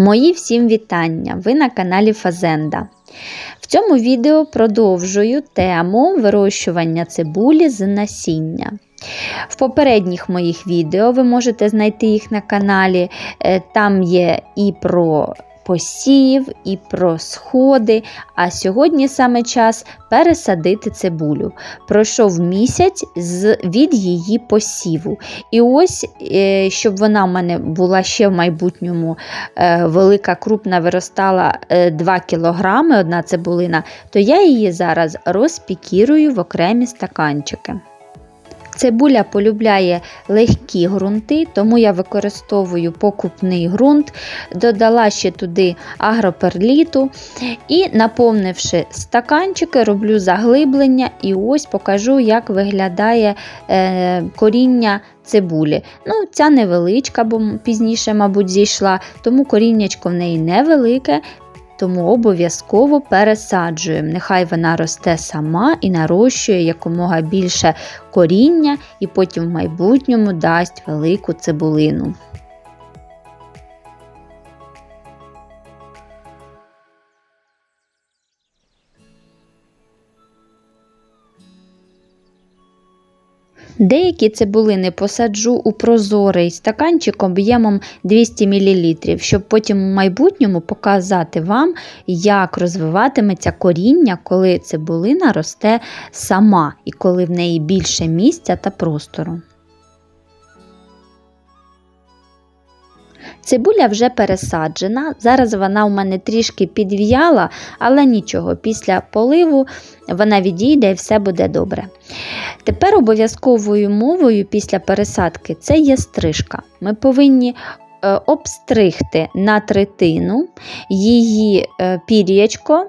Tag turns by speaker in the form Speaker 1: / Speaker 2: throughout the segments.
Speaker 1: Мої всім вітання! Ви на каналі Фазенда. В цьому відео продовжую тему вирощування цибулі з насіння. В попередніх моїх відео ви можете знайти їх на каналі. е, Там є і про посів, і про сходи. А сьогодні саме час пересадити цибулю. Пройшов місяць з, від її посіву. І ось, е, щоб вона в мене була ще в майбутньому е, велика, крупна, виростала е, 2 кг, одна цибулина, то я її зараз розпікірую в окремі стаканчики. Цибуля полюбляє легкі ґрунти, тому я використовую покупний ґрунт, додала ще туди агроперліту і, наповнивши стаканчики, роблю заглиблення і ось покажу, як виглядає е, коріння цибулі. Ну, Ця невеличка, бо пізніше, мабуть, зійшла, тому коріннячко в неї невелике. Тому обов'язково пересаджуємо. Нехай вона росте сама і нарощує якомога більше коріння, і потім в майбутньому дасть велику цибулину. Деякі цибулини посаджу у прозорий стаканчик об'ємом 200 мл, щоб потім у майбутньому показати вам, як розвиватиметься коріння, коли цибулина росте сама і коли в неї більше місця та простору. Цибуля вже пересаджена, зараз вона у мене трішки підв'яла, але нічого, після поливу вона відійде і все буде добре. Тепер обов'язковою мовою після пересадки це є стрижка. Ми повинні е, обстригти на третину її е, пір'ячко.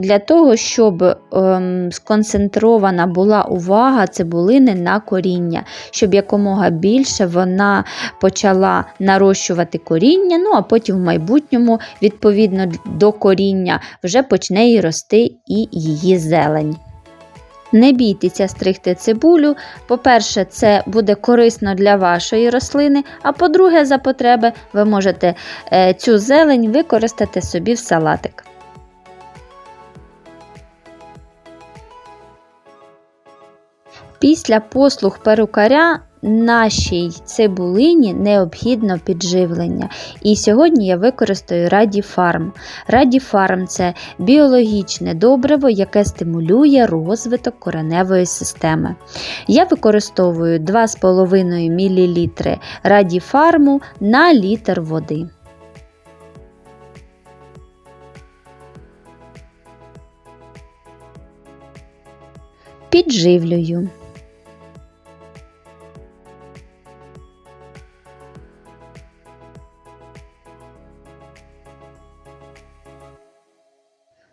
Speaker 1: Для того, щоб ем, сконцентрована була увага цибулини на коріння, щоб якомога більше вона почала нарощувати коріння, ну а потім в майбутньому, відповідно до коріння, вже почне і рости і її зелень. Не бійтеся стригти цибулю. По-перше, це буде корисно для вашої рослини, а по-друге, за потреби ви можете е, цю зелень використати собі в салатик. Після послуг перукаря нашій цибулині необхідно підживлення. І сьогодні я використаю Радіфарм. Радіфарм це біологічне добриво, яке стимулює розвиток кореневої системи. Я використовую 2,5 мл радіфарму на літр води. Підживлюю.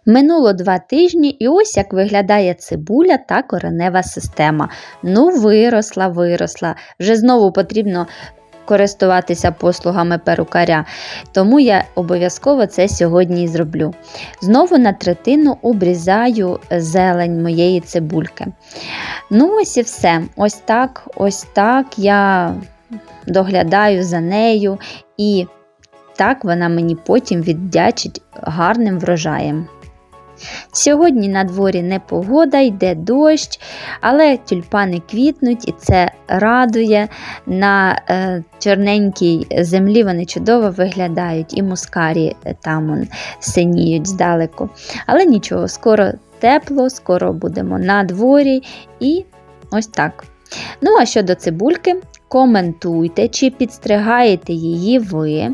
Speaker 1: Минуло два тижні, і ось як виглядає цибуля та коренева система. Ну, виросла, виросла. Вже знову потрібно користуватися послугами перукаря, тому я обов'язково це сьогодні і зроблю. Знову на третину обрізаю зелень моєї цибульки. Ну, ось і все. Ось так, ось так я доглядаю за нею, і так вона мені потім віддячить гарним врожаєм. Сьогодні на дворі непогода, йде дощ, але тюльпани квітнуть і це радує. На е, чорненькій землі вони чудово виглядають, і мускарі там он, синіють здалеку. Але нічого, скоро тепло, скоро будемо на дворі і ось так. Ну, а щодо цибульки, коментуйте, чи підстригаєте її ви.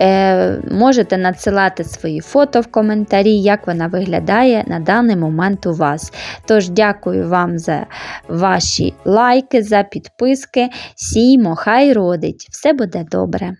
Speaker 1: Е, Можете надсилати свої фото в коментарі, як вона виглядає на даний момент у вас. Тож, дякую вам за ваші лайки, за підписки. Сіймо, хай родить! Все буде добре!